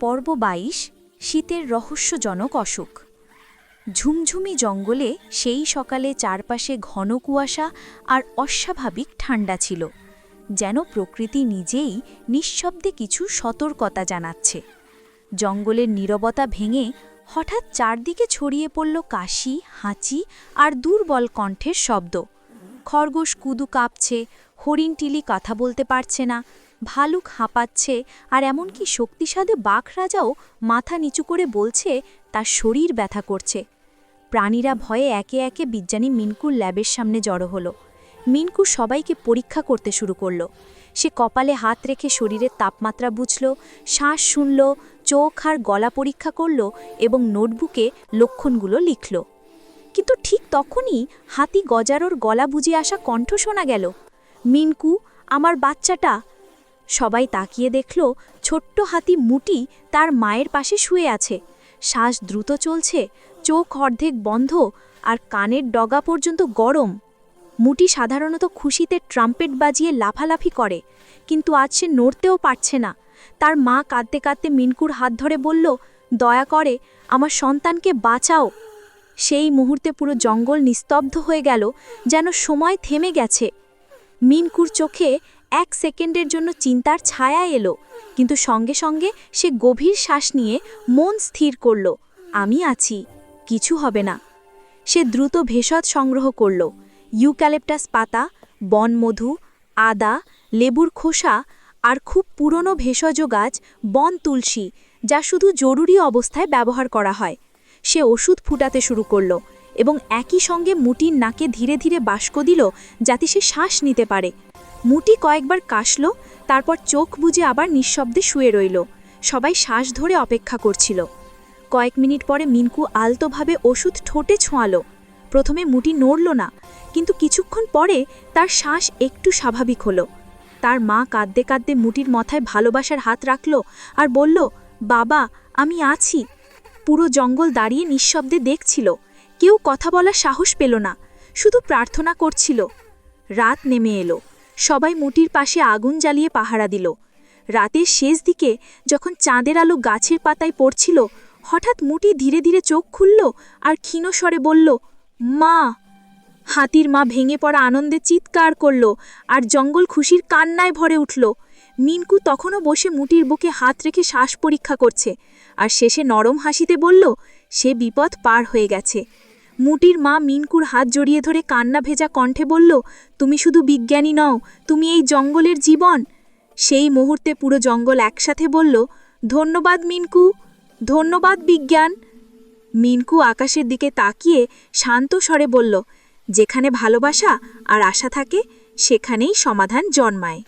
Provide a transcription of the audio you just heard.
পর্ব বাইশ, শীতের রহস্যজনক অসুখ ঝুমঝুমি জঙ্গলে সেই সকালে চারপাশে ঘন কুয়াশা আর অস্বাভাবিক ঠান্ডা ছিল, যেন প্রকৃতি নিজেই নিঃশব্দে কিছু সতর্কতা জানাচ্ছে। জঙ্গলের নীরবতা ভেঙে হঠাৎ চারদিকে ছড়িয়ে পড়ল কাশি, হাঁচি আর দুর্বল কণ্ঠের শব্দ। খরগোশ কুদু কাঁপছে, হরিণ টিলি কথা বলতে পারছে না ভালুক হাঁপাচ্ছে, আর এমনকি শক্তিসাধে বাঘ রাজাও মাথা নিচু করে বলছে, তার শরীর ব্যথা করছে। প্রাণীরা ভয়ে একে একে বিজ্ঞানী মিনকুর ল্যাবের সামনে জড়ো হলো। মিনকু সবাইকে পরীক্ষা করতে শুরু করল। সে কপালে হাত রেখে শরীরের তাপমাত্রা বুঝল, শ্বাস শুনল, চোখ আর গলা পরীক্ষা করল এবং নোটবুকে লক্ষণগুলো লিখল। কিন্তু ঠিক তখনই হাতি গজারোর গলা বুঝে আসা কণ্ঠ শোনা গেল। মিনকু, আমার বাচ্চাটা সবাই তাকিয়ে দেখল ছোট্ট হাতি মুটি তার মায়ের পাশে শুয়ে আছে। শ্বাস দ্রুত চলছে, চোখ অর্ধেক বন্ধ আর কানের ডগা পর্যন্ত গরম। মুটি সাধারণত খুশিতে ট্রাম্পেট বাজিয়ে লাফালাফি করে, কিন্তু আজ সে নড়তেও পারছে না। তার মা কাঁদতে কাঁদতে মিনকুর হাত ধরে বলল, দয়া করে, আমার সন্তানকে বাঁচাও। সেই মুহূর্তে পুরো জঙ্গল নিস্তব্ধ হয়ে গেল, যেন সময় থেমে গেছে। মিনকুর চোখে এক সেকেন্ডের জন্য চিন্তার ছায়া এলো, কিন্তু সঙ্গে সঙ্গে সে গভীর শ্বাস নিয়ে মন স্থির করল, আমি আছি, কিছু হবে না। সে দ্রুত ভেষজ সংগ্রহ করল, ইউক্যালেপটাস পাতা, বনমধু, আদা, লেবুর খোসা আর খুব পুরনো ভেষজ গাছ, বন তুলসী, যা শুধু জরুরি অবস্থায় ব্যবহার করা হয়। সে ওষুধ ফুটাতে শুরু করল এবং একই সঙ্গে মুটির নাকে ধীরে ধীরে বাষ্ক দিল, যাতে সে শ্বাস নিতে পারে। মুটি কয়েকবার কাশল, তারপর চোখ বুজে আবার নিঃশব্দে শুয়ে রইল। সবাই শ্বাস ধরে অপেক্ষা করছিল। কয়েক মিনিট পরে মিনকু আলতোভাবে ওষুধ ঠোঁটে ছোঁয়ালো। প্রথমে মুটি নড়ল না, কিন্তু কিছুক্ষণ পরে তার শ্বাস একটু স্বাভাবিক হলো। তার মা কাঁদতে কাঁদতে মুটির মাথায় ভালোবাসার হাত রাখল আর বলল, বাবা, আমি আছি। পুরো জঙ্গল দাঁড়িয়ে নিঃশব্দে দেখছিল। কেউ কথা বলার সাহস পেল না, শুধু প্রার্থনা করছিল। রাত নেমে এলো। সবাই মুটির পাশে আগুন জ্বালিয়ে পাহারা দিল। রাতের শেষ দিকে যখন চাঁদের আলো গাছের পাতায় পড়ছিল, হঠাৎ মুটি ধীরে ধীরে চোখ খুলল আর ক্ষীণ স্বরে বলল, মা! হাতির মা ভেঙে পড়া আনন্দে চিৎকার করল আর জঙ্গল খুশির কান্নায় ভরে উঠল। মিনকু তখনও বসে মুটির বুকে হাত রেখে শ্বাস পরীক্ষা করছে আর শেষে নরম হাসিতে বলল, সে বিপদ পার হয়ে গেছে। মুটির মা মিনকুর হাত জড়িয়ে ধরে কান্না ভেজা কণ্ঠে বলল, তুমি শুধু বিজ্ঞানী নও, তুমি এই জঙ্গলের জীবন। সেই মুহূর্তে পুরো জঙ্গল একসাথে বলল, ধন্যবাদ মিনকু, ধন্যবাদ বিজ্ঞান। মিনকু আকাশের দিকে তাকিয়ে শান্ত স্বরে বলল, যেখানে ভালোবাসা আর আশা থাকে, সেখানেই সমাধান জন্মায়।